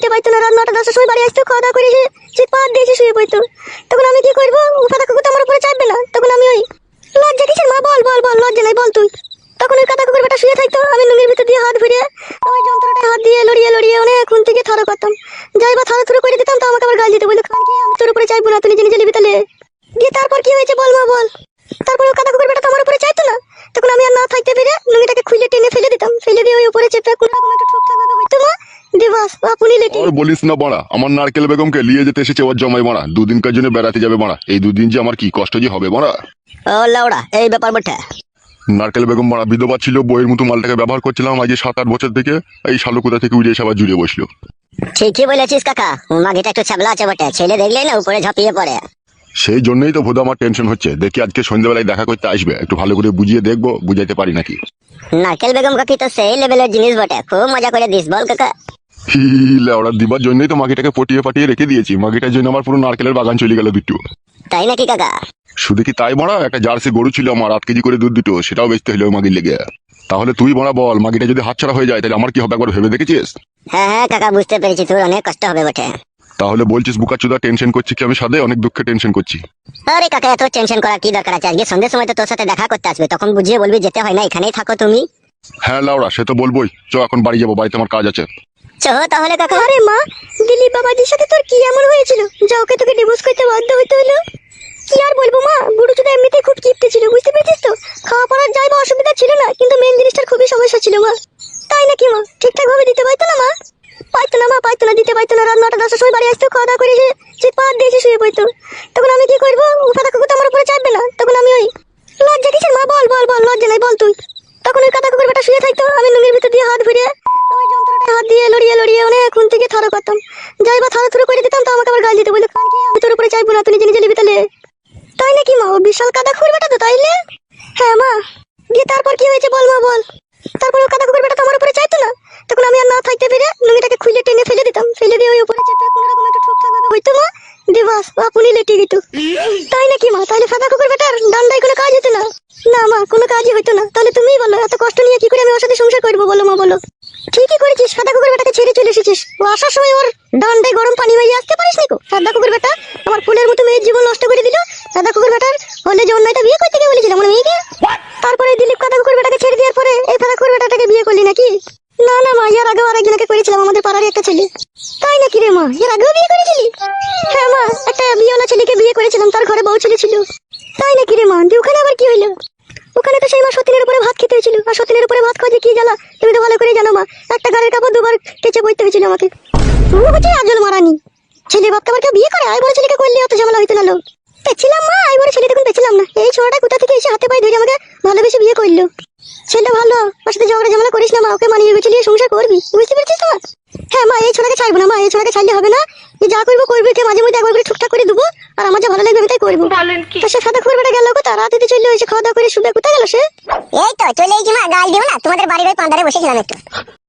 দিতে পারতো না রাত নটা দশটার সময় বাড়ি আসতো, খাওয়া দাওয়া করে এসে চিৎ পাত দিয়েছে শুয়ে পড়তো। তখন আমি কি করব? কাদা কুকুর তো আমার উপরে চাপবে না। তখন আমি ওই লজ্জা কিসের মা? বল বল বল, লজ্জা নাই, বল তুই। তখন ওই কাদা কুকুর বেটা শুয়ে থাকতো, আমি লুঙ্গির ভিতর দিয়ে হাত ভরিয়ে ওই যন্ত্রটায় হাত দিয়ে লড়িয়ে লড়িয়ে অনেক খুন থেকে থরো করতাম। যাই বা থরো থরো করে দিতাম, তো আমাকে আবার গাল দিতে, বলতো খান কি আমি তোর উপরে চাইব না, তুই নিজে নিজে নিবি তাহলে। দিয়ে তারপর কি হয়েছে বল মা, বল। তারপর ওই কাদা কুকুর বেটা তো আমার উপরে চাইতো না। তখন আমি আর না থাকতে পেরে লুঙ্গিটাকে খুলে টেনে ফেলে দিতাম। ফেলে দিয়ে ওই উপরে চেপে কোনো আপনি লেটে আর বলিস না বাড়া আমার নারকেল বেগমকে নিয়ে যেতে এসেছে ওর জমাই বাড়া। দুদিনকার জন্য বেড়াতে যাবে বাড়া? এই দুদিন যে আমার কি কষ্ট যে হবে বাড়া? ও লাউড়া এই ব্যাপার বটে। নারকেল বেগম বাড়া বিধবা ছিল বইয়ের মতো মালটাকে ব্যবহার করছিলাম আজ সাত আট বছর থেকে এই শালুকুদা থেকে উড়ে এসে আবার জুড়ে বসল। ঠিকই বলেছিস কাকা মাগিটা একটু ছাবলা আছে বটে ছেলে দেখলেই না উপরে ঝাঁপিয়ে পড়ে। সেই জন্যই তো ভোদা আমার টেনশন হচ্ছে। দেখি আজকে সন্ধ্যাবেলায় দেখা করতে আসবে একটু ভালো করে বুঝিয়ে দেখব বুঝাইতে পারি নাকি? নারকেল বেগম কাকি তো সেই লেভেলের জিনিস বটে খুব মজা করে দিস বল কাকা। ওরা দিবার জন্যই তো মাগিটাকে পটিয়ে পাটিয়ে রেখে দিয়েছি। মাগিটার জন্য আমার পুরো নারকেলের বাগান চলে গেল দুটো তাই নাকি কাকা? শুধু কি তাই বড়া? একটা জার্সি গরু ছিল আমার আট কেজি করে দুধ দুটো সেটাও বেচতে হলো মাগির লেগে। তাহলে তুই বড়া বল মাগিটা যদি হাতছাড়া হয়ে যায় তাহলে আমার কি হবে একবার ভেবে দেখেছিস? হ্যাঁ হ্যাঁ কাকা বুঝতে পেরেছি তোর অনেক কষ্ট হবে বটে। তাহলে বলছিস বুকাচুদা টেনশন করছি কি আমি সাথে অনেক দুঃখে টেনশন করছি। আরে কাকা এত টেনশন করার কি দরকার আছে? আজকে সন্ধ্যের সময় তো তোর সাথে দেখা করতে আসবে তখন বুঝিয়ে বলবি যেতে হয় না এখানেই থাকো তুমি। হ্যাঁ লাউড়া সে তো বলবোই। চ এখন বাড়ি যাব বাড়িতে আমার কাজ আছে। চো তাহলে কাকা। আরে মা, দিলীপ বাবাজির সাথে তোর কি এমন হয়েছিল? যা ওকে তোকে ডিভোর্স করতে বাধ্য হইতে হলো। কি আর বলব মা বুড়ো চুদা এমনিতেই খুব কিপটে ছিল, বুঝতে পেরেছিস তো? খাওয়া পড়ার যাই বা অসুবিধা ছিল না, কিন্তু মেন জিনিসটার খুবই সমস্যা ছিল মা তাই নাকি মা? ঠিকঠাক ভাবে দিতে পারতো না মা? পাইতো না মা পাইতো না, দিতে পারতো না রাত নটা দশটার সময় বাড়ি আসতো, খাওয়া দাওয়া করে চিৎ পাত দিয়েছে শুয়ে পড়তো। তখন আমি কি করব? কাদা কুকুর তো আমার উপরে চাপবে না তখন আমি ওই লজ্জা কিসের মা বল বল বল লজ্জা নাই বল তুই তখন ওই কাদা কুকুর বেটা শুয়ে থাকতো আমি লুঙ্গির ভিতর দিয়ে হাত ভরিয়ে ওই যন্ত্রটায় হাত দিয়ে লড়িয়ে লড়িয়ে অনেক খুন থেকে থরো করতাম যাই বা থরো থরো করে দিতাম, তো আমাকে আবার গাল দিতে বলতো খান কি আমি তোর উপরে চাইব না, তুই নিজে নিজে নিবি তাহলে তাই নাকি মা? ও বিশাল কাদা কুকুর বেটা তো তাইলে হ্যাঁ মা। দিয়ে তারপর কি হয়েছে বল মা, বল। তারপর কাদা কুকুর বেটা তো উপরে চাইতো না। তখন আমি আর না থাকতে পেরে লুঙ্গিটাকে খুলে টেনে ফেলে দিতাম। ফেলে দিয়ে ওই উপরে চেপে কোনো রকম একটা ঠুকঠাক ভাবে হইতো মা। দিবাস আপনি লেটে গেতো তাই নাকি মা? তাহলে সাদা কুকুর বেটার ডান্ডায় কোনো কাজ হতো না? না মা, কোনো কাজই হতো না। তাহলে তুমিই বলো, এত কষ্ট নিয়ে কি করে আমি ওর সাথে সংসার করব বলো মা বলো ঠিকই করেছিস সাদা কুকুর বেটাকে ছেড়ে এসেছিস আসার সময় ওর ডান্ডায় গরম পানি মারিয়ে আসতে পারিস নিকো সাদা কুকুর বেটা আমার ফুলের মতো মেয়ের জীবন নষ্ট করে দিল। সাদা কুকুর বেটার হলে যে অন্যায়টা বিয়ে করতে গিয়ে বলেছিলাম আমার মেয়েকে? তারপরে দিলীপ কাদা কুকুর বেটাকে ছেড়ে দেওয়ার পরে এই সাদা কুকুর বেটাটাকে বিয়ে করলি নাকি? না না মা ইয়ার আগেও আরেকজনকে করেছিলাম আমাদের পাড়ারই একটা ছেলে। তাই নাকি রে মা? এর আগেও বিয়ে করেছিলি? হ্যাঁ মা একটা বিয়েওয়ালা ছেলেকে বিয়ে করেছিলাম তার ঘরে বউ ছেলে ছিল। তাই নাকি রে মা? দিয়ে ওখানে আবার কি হইল? ওখানে তো সেই মা সতীনের উপরে ভাত খেতে হয়েছিল। আর সতীনের উপরে ভাত খাওয়া যে কি জ্বালা তুমি তো ভালো করে জানো মা। একটা গাড়ির কাপড় দুবার কেচে বইতে হয়েছিল আমাকে? তুই হচ্ছে আজল মারানি। ছেলে বাপকে আবার কেউ বিয়ে করে? আই বলে ছেলেকে করলে অত ঝামেলা হইতো না লোক। পেছিলাম মা আই বলে ছেলে তখন পেছিলাম না। এই ছোড়াটা কোথা থেকে এসে হাতে পায়ে ধরে আমাকে ভালোবেসে বিয়ে করল? ছেলেটা ভালো ওর সাথে ঝগড়া ঝামেলা করিস না মা ওকে মানিয়ে গুছিয়ে নিয়ে সংসার করবি। বুঝতে পেরেছিস তো? হ্যাঁ মা এই ছোড়াকে ছাড়বো না মা এই ছোড়াকে ছাড়লে হবে না। যে যা করব করবি কে মাঝে মধ্যে একবার করে ঠিকঠাক করে দেবো আর আমার যা ভালো লাগবে আমি তাই করব। তো সে সাদা খুঁড়ে বেটা গেল কোথা রাতে চলে এসে খাওয়া দাওয়া করে শুবে কোথায় গেল সে? এই তো চলে এসেছি মা গাল দিও না তোমাদের বাড়ির ওই পান্ডারে বসেছিলাম একটু।